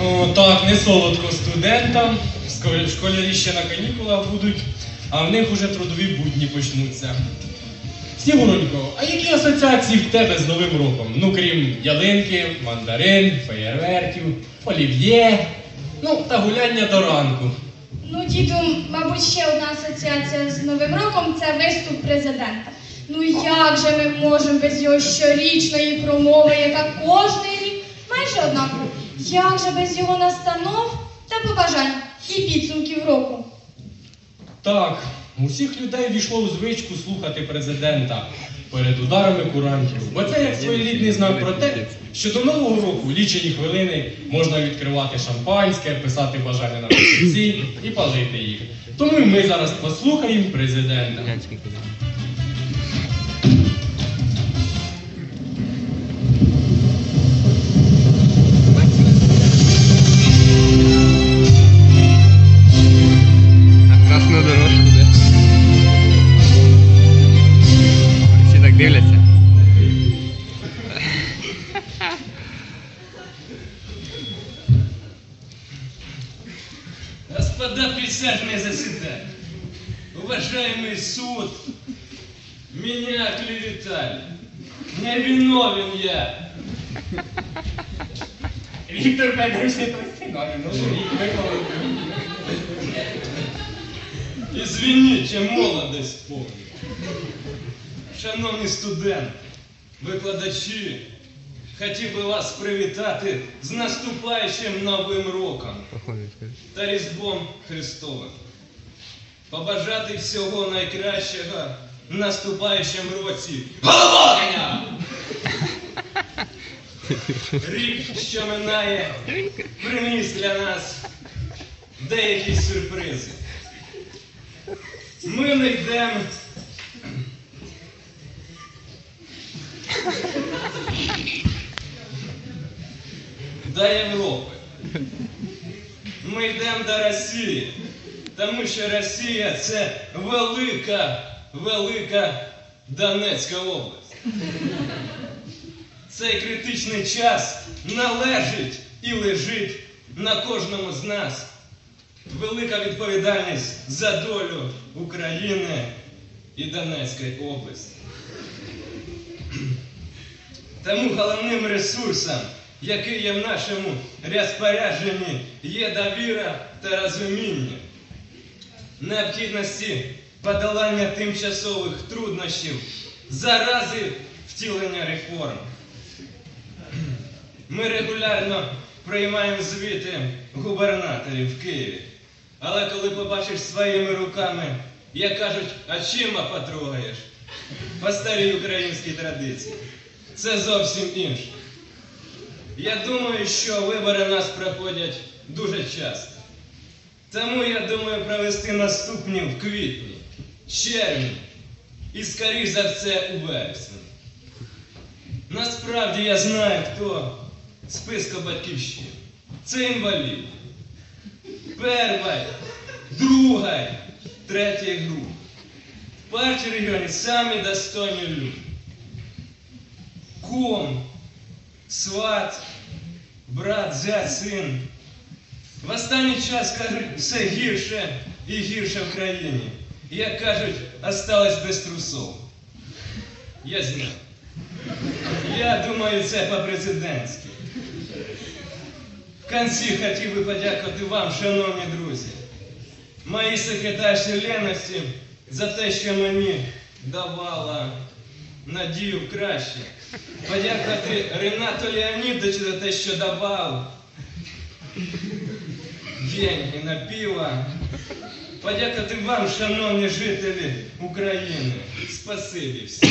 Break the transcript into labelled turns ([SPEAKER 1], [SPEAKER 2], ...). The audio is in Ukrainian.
[SPEAKER 1] О, так, не солодко студентам. Школярі ще на канікулах будуть, а в них уже трудові будні почнуться. Снігуронько, а які асоціації в тебе з Новим роком? Ну, крім ялинки, мандарин, феєрверків, олів'є, ну та гуляння до ранку.
[SPEAKER 2] Ну, діду, мабуть, ще одна асоціація з Новим роком це виступ президента. Ну як же ми можемо без його щорічної промови, яка кожний рік майже однакова? Як же без його настанов та побажань і підсумків року?
[SPEAKER 1] Так, у всіх людей війшло у звичку слухати президента перед ударами курантів. Бо це як своєрідний знак про те, що до нового року лічені хвилини можна відкривати шампанське, писати бажання на папірці і палити їх. Тому ми зараз послухаємо президента.
[SPEAKER 3] присяжные заседатели, уважаемый суд, меня клеветали. Не виновен я.
[SPEAKER 1] Віктор Федорович не простигає, ну
[SPEAKER 3] Извините, молодость помню. Шановні студенти, викладачі, хотів би вас привітати з наступаючим Новим роком
[SPEAKER 4] Походить, скажи.
[SPEAKER 3] та Різдвом Христовим. Побажати всього найкращого в наступаючому році. Голова! Рік, що минає, приніс для нас деякі сюрпризи. Ми не йдемо. До Європи. Ми йдемо до Росії, тому що Росія це велика, велика Донецька область. Цей критичний час належить і лежить на кожному з нас. Велика відповідальність за долю України і Донецької області. Тому головним ресурсом, який є в нашому розпорядженні, є довіра та розуміння необхідності подолання тимчасових труднощів зарази втілення реформ. Ми регулярно приймаємо звіти губернаторів в Києві. Але коли побачиш своїми руками, як кажуть, а чима потрогаєш? По старій українській традиції. Це зовсім інше. Я думаю, що вибори нас проходять дуже часто. Тому я думаю провести наступні в квітні, червні і, скоріш за все, у вересні. Насправді я знаю, хто в списку батьківщини. Це інвалід. Перший, другий, третій груп. В партії регіоні самі достойні люди. Ком, сват, брат, зять, син. В останній час кажуть, все гірше і гірше в країні. І, Як кажуть, осталось без трусов. Я знаю. Я думаю, це по-президентськи. В кінці хотів би подякувати вам, шановні друзі, моїй секретарші Леності за те, що мені давала надію краще. Подякувати Ренату Леонідовичу за те, що давав Деньги на пиво. Подякати вам, шановні жителі України. Спасибі всім.